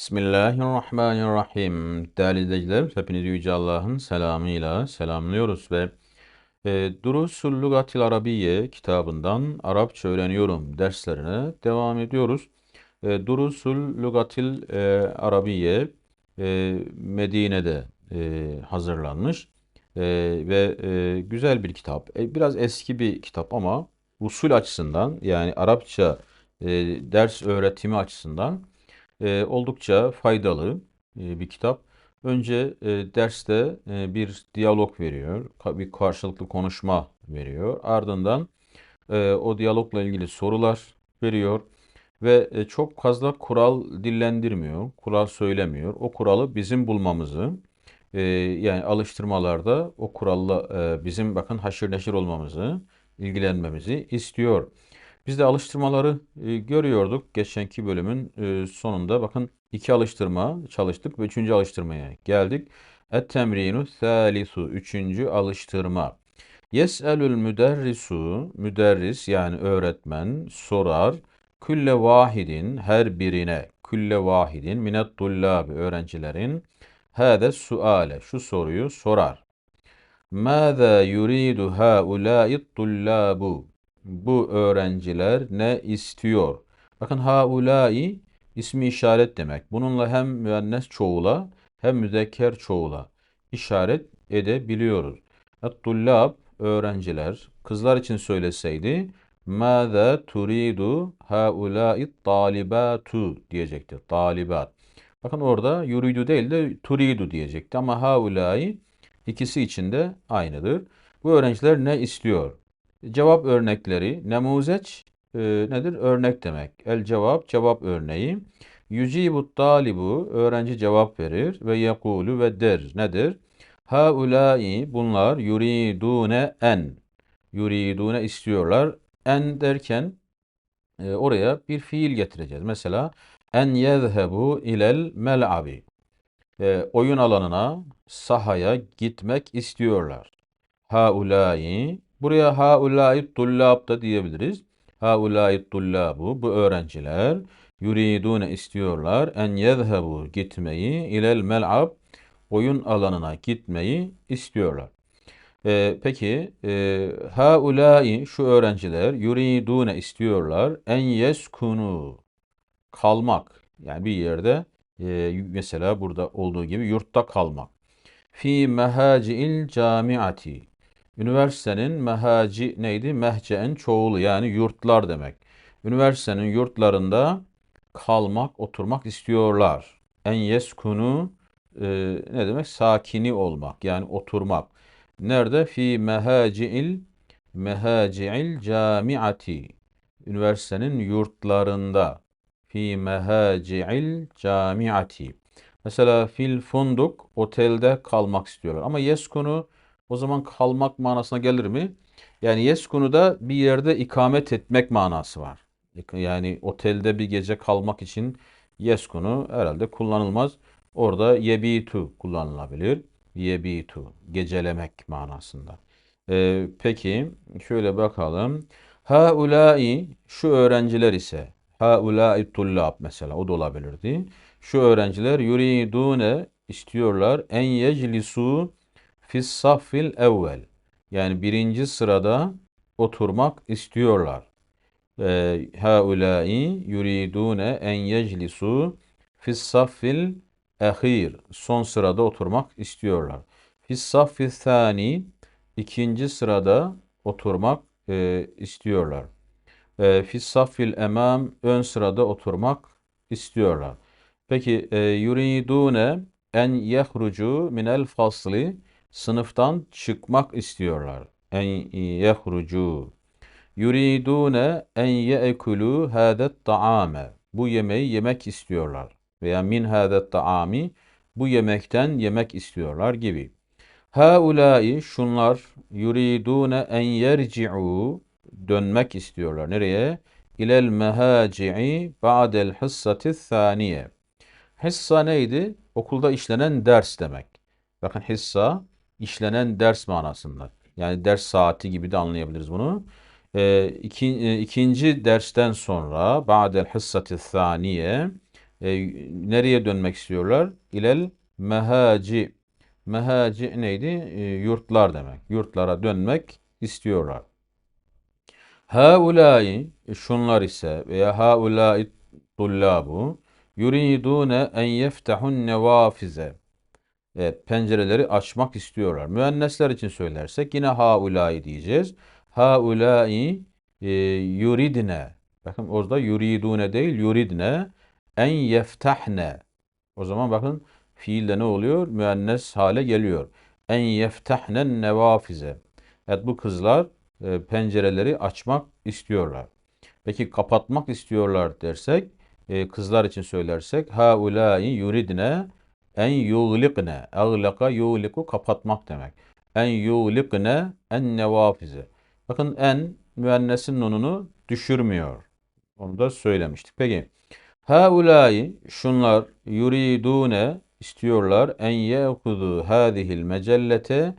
Bismillahirrahmanirrahim. Değerli izleyiciler, hepinizi Yüce Allah'ın selamıyla selamlıyoruz ve e, Durusul Lugatil Arabiye kitabından Arapça öğreniyorum derslerine devam ediyoruz. E, Durusul Lugatil e, Arabiye e, Medine'de e, hazırlanmış e, ve e, güzel bir kitap. E, biraz eski bir kitap ama usul açısından yani Arapça e, ders öğretimi açısından e, oldukça faydalı e, bir kitap. Önce e, derste e, bir diyalog veriyor, bir karşılıklı konuşma veriyor. Ardından e, o diyalogla ilgili sorular veriyor ve e, çok fazla kural dillendirmiyor, kural söylemiyor. O kuralı bizim bulmamızı, e, yani alıştırmalarda o kuralla e, bizim bakın haşır neşir olmamızı, ilgilenmemizi istiyor. Biz de alıştırmaları e, görüyorduk geçenki bölümün e, sonunda. Bakın iki alıştırma çalıştık ve üçüncü alıştırmaya geldik. Et-temrinu. Üçüncü alıştırma. Yes'elül müderrisu. Müderris yani öğretmen sorar. Külle vahidin her birine. Külle vahidin minet tullabi öğrencilerin. Hâde suale. Şu soruyu sorar. Mâzâ yuridu hâulâi tullâbu. Bu öğrenciler ne istiyor? Bakın haulâi ismi işaret demek. Bununla hem müennes çoğula hem müzekker çoğula işaret edebiliyoruz. Et-tullâb öğrenciler. Kızlar için söyleseydi Mâzâ turidu haulâi talibâtu diyecekti. Talibat. Bakın orada yuridu değil de turidu diyecekti ama haulâi ikisi için de aynıdır. Bu öğrenciler ne istiyor? Cevap örnekleri, nemuzeç e, nedir? Örnek demek. El cevap, cevap örneği. Yücibu talibu, öğrenci cevap verir ve yekulu ve der. Nedir? Haulâi, bunlar yuridune en. Yuridune istiyorlar. En derken e, oraya bir fiil getireceğiz. Mesela en yezhebu ilel mel'abi. E, oyun alanına, sahaya gitmek istiyorlar. Haulâi, buraya haulâi tullâb da diyebiliriz. Haulâi tullâbu, bu öğrenciler yuridune istiyorlar en yezhebu gitmeyi ilel mel'ab oyun alanına gitmeyi istiyorlar. Ee, peki e, haulâi şu öğrenciler yuridune istiyorlar en yeskunu kalmak yani bir yerde e, mesela burada olduğu gibi yurtta kalmak. Fi mehaci'il camiati Üniversitenin mehaci neydi? Mehce'en çoğulu yani yurtlar demek. Üniversitenin yurtlarında kalmak, oturmak istiyorlar. En yeskunu e, ne demek? Sakini olmak yani oturmak. Nerede? Fi mehaci'il mehaci'il camiati. Üniversitenin yurtlarında. Fi mehaci'il camiati. Mesela fil funduk otelde kalmak istiyorlar. Ama yeskunu o zaman kalmak manasına gelir mi? Yani yeskunuda bir yerde ikamet etmek manası var. Yani otelde bir gece kalmak için yeskunu herhalde kullanılmaz. Orada yebitu kullanılabilir. Yebitu gecelemek manasında. Ee, peki şöyle bakalım. Haulai şu öğrenciler ise haulai tullab mesela o da olabilirdi. Şu öğrenciler yuridune istiyorlar en yeclisu fis saffil evvel. Yani birinci sırada oturmak istiyorlar. Ee, haulai yuridune en yeclisu fis saffil ehir. Son sırada oturmak istiyorlar. Fis saffil thani ikinci sırada oturmak e, istiyorlar. E, fis saffil emam ön sırada oturmak istiyorlar. Peki e, yuridune en yehrucu minel fasli sınıftan çıkmak istiyorlar. En yehrucu. Yuridune en yeekulu hadet taame. Bu yemeği yemek istiyorlar. Veya min hadet taami. Bu yemekten yemek istiyorlar gibi. Haulai şunlar yuridune en yerci'u dönmek istiyorlar. Nereye? İlel mehaci'i ba'del hissati thaniye. Hissa neydi? Okulda işlenen ders demek. Bakın hissa işlenen ders manasında. Yani ders saati gibi de anlayabiliriz bunu. E, iki, e, ikinci dersten sonra ba'del hissati thaniye E, nereye dönmek istiyorlar? İlel mehaci. Mehaci neydi? E, yurtlar demek. Yurtlara dönmek istiyorlar. Haulai şunlar ise veya haulai tullabu yuridune en yeftahun nevafize. Evet, pencereleri açmak istiyorlar. Müennesler için söylersek yine haulai diyeceğiz. Haulai e, yuridne. Bakın orada yuridune değil yuridne en yeftahne. O zaman bakın fiilde ne oluyor? Müennes hale geliyor. En yeftahnen nevafize. Evet bu kızlar e, pencereleri açmak istiyorlar. Peki kapatmak istiyorlar dersek, e, kızlar için söylersek haulâi yuridne en yuğlikne. Ağlaka yuğliku kapatmak demek. En yuğlikne en nevafize. Bakın en müennesin nununu düşürmüyor. Onu da söylemiştik. Peki haulâi şunlar yuridune istiyorlar en ye'kudu hadihil mecellete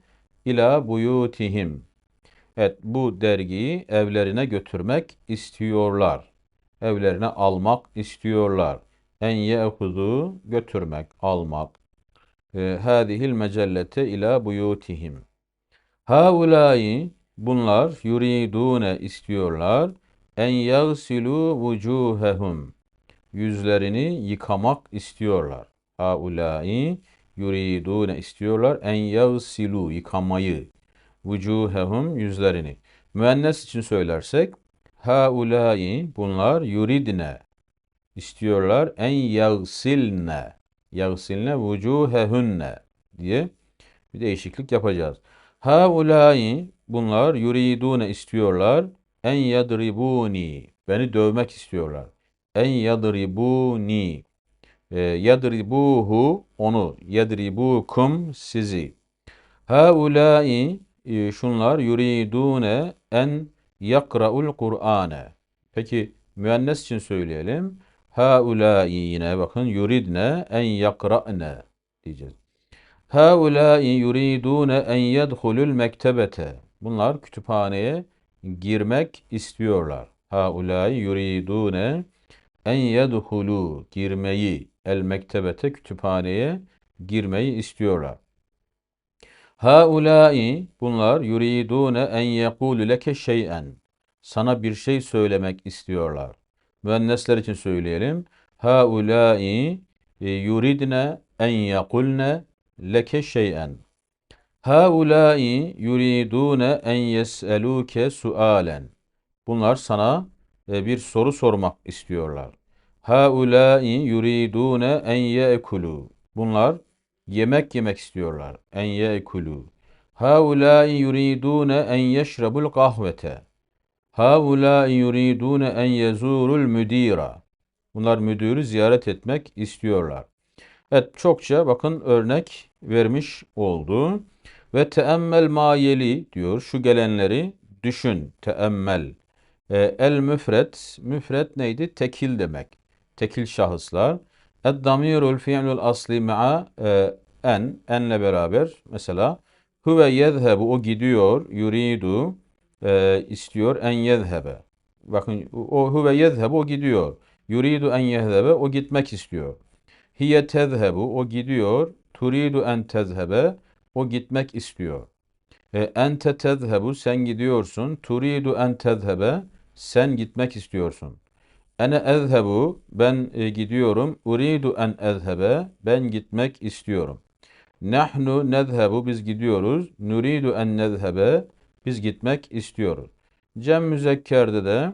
ila buyutihim. Evet bu dergiyi evlerine götürmek istiyorlar. Evlerine almak istiyorlar. En ye'kudu götürmek, almak. E, hadihil mecellete ila buyutihim. Haulai bunlar yuridune istiyorlar. En yagsilu vucuhehum. Yüzlerini yıkamak istiyorlar. Haulai yuridune istiyorlar. En yagsilu yıkamayı vucuhehum yüzlerini. Müennes için söylersek haulai bunlar yuridne istiyorlar en yagsilne yagsilne vucuhehunne diye bir değişiklik yapacağız. Haulai bunlar yuridune istiyorlar en yadribuni beni dövmek istiyorlar. En yadribuni e, yadribuhu onu yadribukum sizi. Haulai e, şunlar yuridune en yakra'ul Kur'ane. Peki müennes için söyleyelim. Haulâi yine bakın yuridne en yakra'ne diyeceğiz. Haulâi yuridune en yedhulul mektebete. Bunlar kütüphaneye girmek istiyorlar. Haulâi yuridune en yedhulu girmeyi el mektebete kütüphaneye girmeyi istiyorlar. Haulâi bunlar yuridune en yekulu leke şey'en. Sana bir şey söylemek istiyorlar. Müennesler için söyleyelim. Haulâi e, yuridne en yekulne leke şey'en. Haulâi yuridune en yes'elûke sualen. Bunlar sana e, bir soru sormak istiyorlar. Haulâi yuridune en ye'kulu. Bunlar yemek yemek istiyorlar. En ye'kulu. Haulâi yuridûne en yeşrebul kahvete. Haulâi yuridûne en yezûrul müdîra. Bunlar müdürü ziyaret etmek istiyorlar. Evet çokça bakın örnek vermiş oldu. Ve teemmel mayeli diyor şu gelenleri düşün teemmel. E, el müfret, müfret neydi? Tekil demek. Tekil şahıslar. Ed-damirul fi'lul asli ma'a e, en, enle beraber mesela huve yezhebu o gidiyor, yuridu e, istiyor en yezhebe. Bakın o huve yezhebu o gidiyor. Yuridu en yezhebe o gitmek istiyor. Hiye tezhebu o gidiyor. Turidu en tezhebe o gitmek istiyor. E, ente tezhebu sen gidiyorsun. Turidu en tezhebe sen gitmek istiyorsun. Ene ezhebu ben e, gidiyorum. Uridu en ezhebe ben gitmek istiyorum. Nahnu nezhebu biz gidiyoruz. Nuridu en nezhebe biz gitmek istiyoruz. Cem müzekkerde de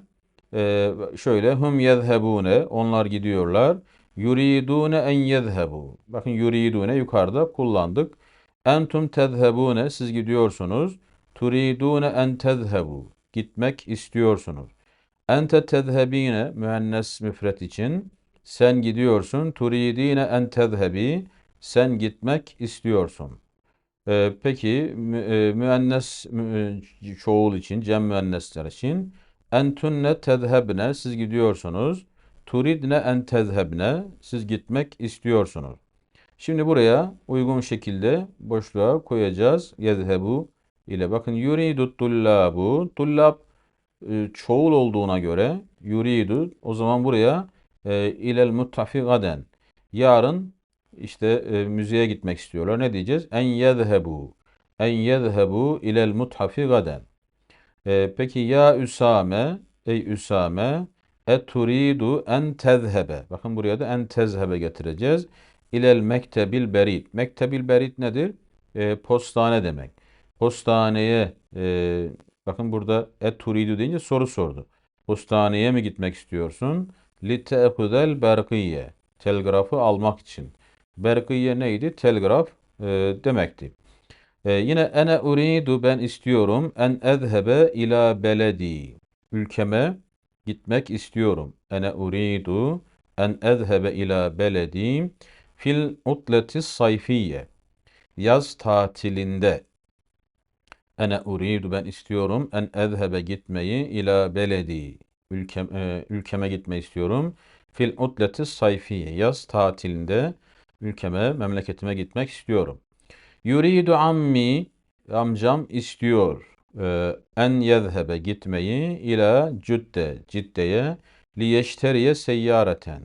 e, şöyle hum yezhebune onlar gidiyorlar. Yuridune en yezhebu. Bakın yuridune yukarıda kullandık. Entum tezhebune siz gidiyorsunuz. Turidune en tezhebu. Gitmek istiyorsunuz. Ente tezhebine müennes müfret için sen gidiyorsun. Turidine en tezhebi sen gitmek istiyorsun. Ee, peki e, müennes mü, çoğul için, cem müennesler için entunne tezhebne siz gidiyorsunuz. Turidne en tezhebne siz gitmek istiyorsunuz. Şimdi buraya uygun şekilde boşluğa koyacağız. Yezhebu ile bakın yuridu tullabu. Tullab e, çoğul olduğuna göre yuridu o zaman buraya e, ilel muttafi gaden. Yarın işte e, müzeye gitmek istiyorlar. Ne diyeceğiz? En yezhebu. En yezhebu ilel muthafi gaden. E, peki ya Üsame, ey Üsame, eturidu en tezhebe. Bakın buraya da en tezhebe getireceğiz. İlel mektebil berit. Mektebil berit nedir? E, postane demek. Postaneye, e, bakın burada eturidu deyince soru sordu. Postaneye mi gitmek istiyorsun? Li te'khudel berkiye. Telgrafı almak için. Berkiye neydi? Telgraf e, demekti. E, yine ene uridu ben istiyorum en ezhebe ila beledi. Ülkeme gitmek istiyorum. Ene uridu en ezhebe ila beledi fil utleti sayfiye. Yaz tatilinde. Ene uridu ben istiyorum en ezhebe gitmeyi ila beledi. Ülkem, e, ülkeme gitmeyi istiyorum. Fil utleti sayfiye. Yaz tatilinde ülkeme, memleketime gitmek istiyorum. Yuridu ammi amcam istiyor e, en yezhebe gitmeyi ila Cüdde Cidde'ye liyeşteriye seyyareten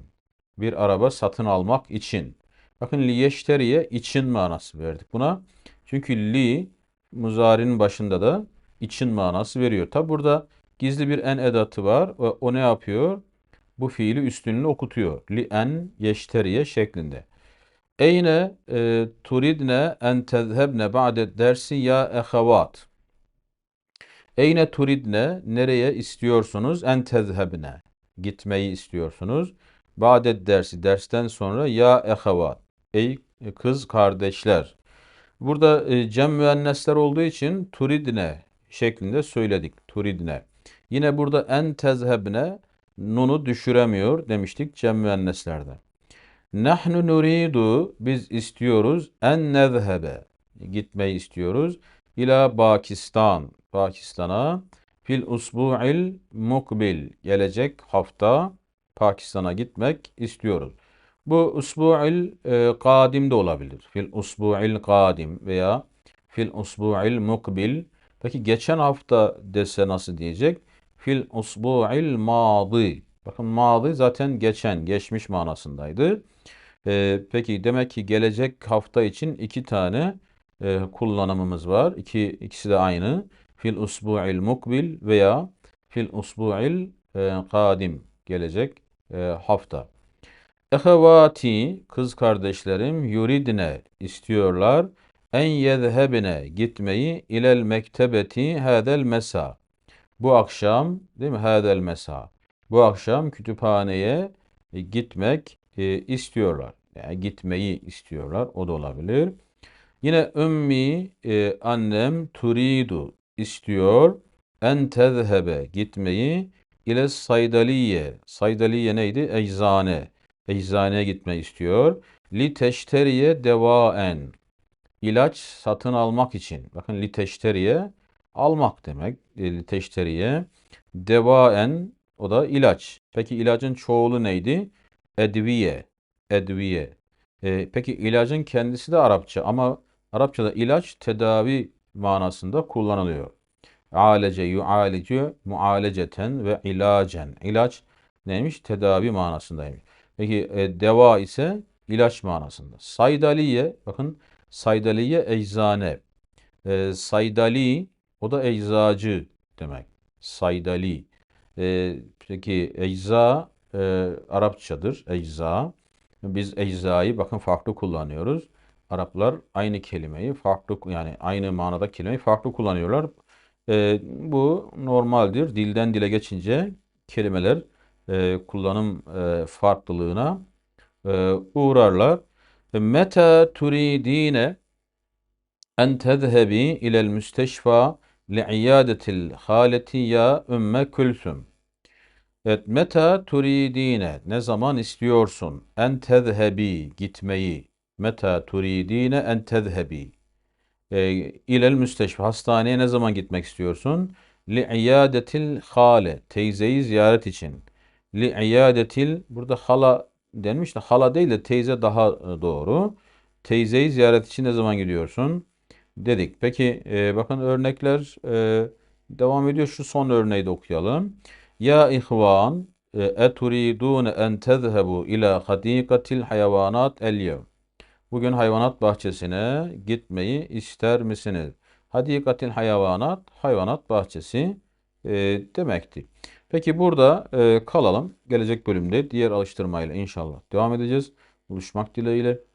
bir araba satın almak için. Bakın liyeşteriye için manası verdik buna. Çünkü li muzarinin başında da için manası veriyor. Tabi burada gizli bir en edatı var. O, o ne yapıyor? Bu fiili üstünlüğünü okutuyor. Li en yeşteriye şeklinde. Eyne e, turidne en tezhebne ba'de dersi ya ehavat. Eyne turidne nereye istiyorsunuz? En tezhebne gitmeyi istiyorsunuz. Ba'de dersi dersten sonra ya ehavat. Ey kız kardeşler. Burada e, cem müennesler olduğu için turidne şeklinde söyledik. Turidne. Yine burada en tezhebne nunu düşüremiyor demiştik cem müenneslerde. Nahnu nuridu biz istiyoruz en nezhebe gitmeyi istiyoruz ila Pakistan Pakistan'a fil usbu'il mukbil gelecek hafta Pakistan'a gitmek istiyoruz. Bu usbu'il e, kadim de olabilir. Fil usbu'il kadim veya fil usbu'il mukbil. Peki geçen hafta dese nasıl diyecek? Fil usbu'il madi. Bakın madi zaten geçen, geçmiş manasındaydı. E, peki demek ki gelecek hafta için iki tane e, kullanımımız var. İki, ikisi de aynı. Fil usbu'il mukbil veya fil usbu'il e, kadim gelecek e, hafta. Ehevati kız kardeşlerim yuridne istiyorlar en yezhebine gitmeyi ilel mektebeti hadel mesa. Bu akşam değil mi? Hadel mesa. Bu akşam kütüphaneye e, gitmek e, istiyorlar. Yani gitmeyi istiyorlar. O da olabilir. Yine ümmi e, annem turidu istiyor en tezhebe gitmeyi ile saydaliye. Saydaliye neydi? Eczane. Eczaneye gitmeyi istiyor. Li teşteriye devaen. İlaç satın almak için. Bakın li teşteriye almak demek. Li teşteriye devaen o da ilaç. Peki ilacın çoğulu neydi? Edviye. Edviye. E, peki ilacın kendisi de Arapça ama Arapçada ilaç tedavi manasında kullanılıyor. Alece, yualece, mualeceten ve ilacen. İlaç neymiş? Tedavi manasındaymış. Peki e, deva ise ilaç manasında. Saydaliye, bakın saydaliye eczane. E, saydali, o da eczacı demek. Saydali. E, peki ecza e, Arapçadır. Ecza. Biz eczayı bakın farklı kullanıyoruz. Araplar aynı kelimeyi farklı yani aynı manada kelimeyi farklı kullanıyorlar. E, bu normaldir. Dilden dile geçince kelimeler e, kullanım e, farklılığına e, uğrarlar. Meta turidine en tezhebi ilel müsteşfa li'iyadetil haleti ya ümme külsüm. Evet, meta turidine ne zaman istiyorsun en tezhebi gitmeyi meta turidine en tezhebi e, ilel müsteşfa hastaneye ne zaman gitmek istiyorsun? Li iyadetil hale teyzeyi ziyaret için. Li iyadetil burada hala denmiş de hala değil de teyze daha doğru. Teyzeyi ziyaret için ne zaman gidiyorsun? Dedik. Peki e, bakın örnekler e, devam ediyor. Şu son örneği de okuyalım. Ya ihvan e, eturidun en tezhebu ila hadikatil hayvanat el. Bugün hayvanat bahçesine gitmeyi ister misiniz? Hadikatil hayvanat, hayvanat bahçesi e, demekti. Peki burada e, kalalım. Gelecek bölümde diğer alıştırmayla inşallah devam edeceğiz. Buluşmak dileğiyle.